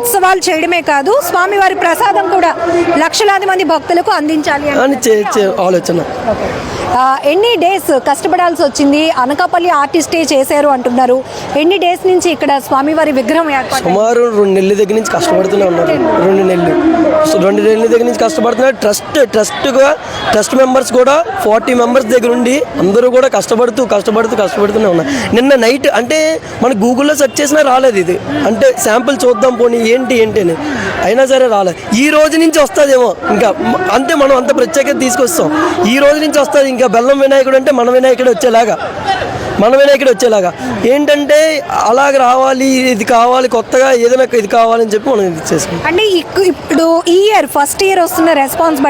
ఉత్సవాలు చేయడమే కాదు స్వామివారి ప్రసాదం కూడా లక్షలాది మంది భక్తులకు అందించాలి అని ఆలోచన. ఎన్ని డేస్ కష్టపడాల్సి వచ్చింది? అనకాపల్లి ఆర్టిస్టే చేశారు అంటున్నారు. ఎన్ని డేస్ నుంచి ఇక్కడ స్వామివారి విగ్రహం ఏర్పాటు సుమారు రెండు నెలల దగ్గర నుంచి కష్టపడుతూనే ఉన్నారు. రెండు నెలలు. రెండు నెలల దగ్గర నుంచి కష్టపడుతున్నారు ట్రస్ట్ ట్రస్ట్గా ట్రస్ట్ మెంబర్స్ కూడా ఫార్టీ మెంబర్స్ దగ్గర ఉండి అందరూ కూడా కష్టపడుతూ కష్టపడుతూ కష్టపడుతూనే ఉన్నారు. నిన్న నైట్ అంటే మన గూగుల్లో సెర్చ్ చేసినా రాలేదు ఇది. అంటే శాంపుల్ చూద్దాం పోనీ ఏంటి ఏంటి అని. అయినా సరే రాలేదు. ఈ రోజు నుంచి వస్తుందేమో. ఇంకా అంతే మనం అంత ప్రత్యేకత తీసుకొస్తాం. ఈ రోజు నుంచి వస్తుంది. ఇంకా బెల్లం వినాయకుడు అంటే మన వినాయకుడు వచ్చేలాగా. మన వినాయకుడు వచ్చేలాగా. ఏంటంటే అలాగ రావాలి ఇది కావాలి కొత్తగా ఏదైనా ఇది కావాలని చెప్పి మనం ఇది చేసుకుంటాం. అంటే ఇప్పుడు ఈ ఇయర్ ఫస్ట్ ఇయర్ వస్తున్న రెస్పాన్స్